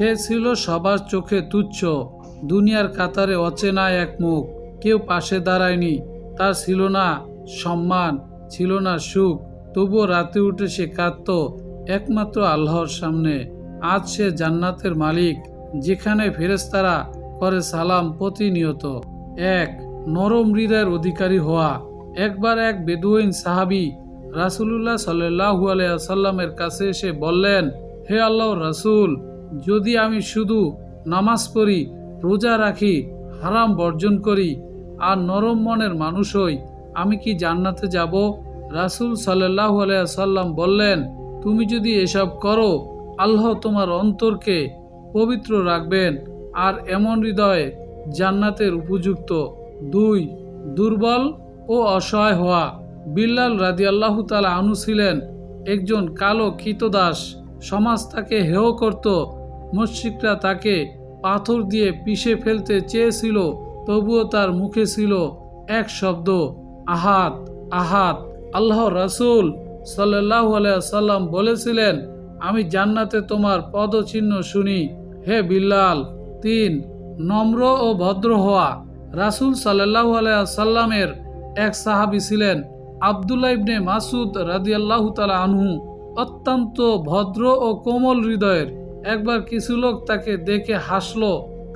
সে ছিল সবার চোখে তুচ্ছ, দুনিয়ার কাতারে অচেনা এক মুখ। কেউ পাশে দাঁড়ায়নি, তার ছিল না সম্মান, ছিল না সুখ। তবুও রাতে উঠে সে কাঁদত, একমাত্র আল্লাহর সামনে। আজ সে জান্নাতের মালিক, যেখানে ফেরেস্তারা করে সালাম প্রতিনিয়ত। এক, নরম হৃদয়ের অধিকারী হওয়া। একবার এক বেদুইন সাহাবি রাসুলুল্লাহ সাল্লাহু আলাইসাল্লামের কাছে এসে বললেন, হে আল্লাহ রাসূল যদি আমি শুধু নামাজ পড়ি, রোজা রাখি, হারাম বর্জন করি আর নরম মনের মানুষ হই, আমি কি জান্নাতে যাব? রাসূল সাল্লাহু আলাইসাল্লাম বললেন, তুমি যদি এসব করো, আল্লাহ তোমার অন্তরকে পবিত্র রাখবেন আর এমন হৃদয়ে জান্নাতের উপযুক্ত। দুই, দুর্বল ও অসহায় হওয়া। বিল্লাল রাদি আল্লাহ তালা আনু ছিলেন একজন কালো কীতদাস, সমাজ তাকে হেয় করত মস্যিকরা তাকে পাথর দিয়ে পিষে ফেলতে চেয়েছিল, তবুও তার মুখে ছিল এক শব্দ, আহাত আহাত। আল্লাহ রাসূল সাল্লাহ সাল্লাম বলেছিলেন, আমি জান্নাতে তোমার পদচিহ্ন শুনি। হে বিল্লাল, তিন, নম্র ও ভদ্র হওয়া। রাসূল সাল্লাহ সাল্লামের এক সাহাবি ছিলেন আবদুল্লাহ ইবনে মাসুদ রাদিয়াল্লাহু তালা আনহু। অত্যন্ত ভদ্র ও কোমল হৃদয়ের। একবার কিছু লোক তাকে দেখে হাসল,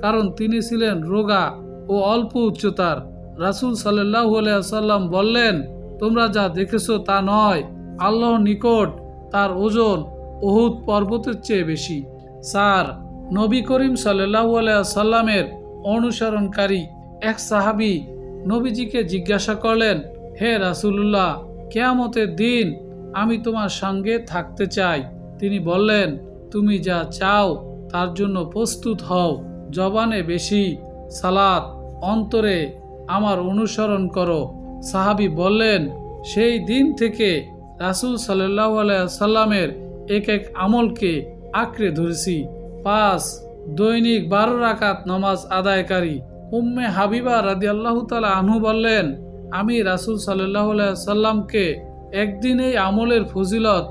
কারণ তিনি ছিলেন রোগা ও অল্প উচ্চতার। রাসূল সাল্লাহু সাল্লাম বললেন, তোমরা যা দেখেছ তা নয়, আল্লাহর নিকট তার ওজন ওহুদ পর্বতের চেয়ে বেশি। স্যার, নবী করিম সাল্লাহু সাল্লামের অনুসরণকারী এক সাহাবি নবীজিকে জিজ্ঞাসা করলেন, হে রাসূলুল্লাহ, কেয়ামতের দিন আমি তোমার সঙ্গে থাকতে চাই। তিনি বললেন তুমি যা চাও তার জন্য প্রস্তুত হও। জবানে বেশি সালাত অন্তরে আমার অনুসরণ করো। সাহাবি বললেন, সেই দিন থেকে রাসূল সাল্লাহ সাল্লামের এক এক আমলকে আঁকড়ে ধরেছি। পাঁচ দৈনিক বারো রাকাত নমাজ আদায়কারী। উম্মে হাবিবা রাদি আল্লাহ তালা আনহু বললেন, আমি রাসূল সাল্লাহ সাল্লামকে একদিন এই আমলের ফজিলত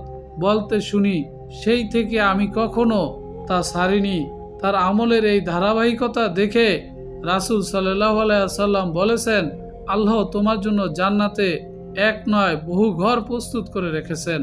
বলতে শুনি। সেই থেকে আমি কখনো তা সারিনি। তার আমলের এই ধারাবাহিকতা দেখে রাসুল সাল্লাহ সাল্লাম বলেছেন, আল্লাহ তোমার জন্য জান্নাতে এক নয় বহু ঘর প্রস্তুত করে রেখেছেন।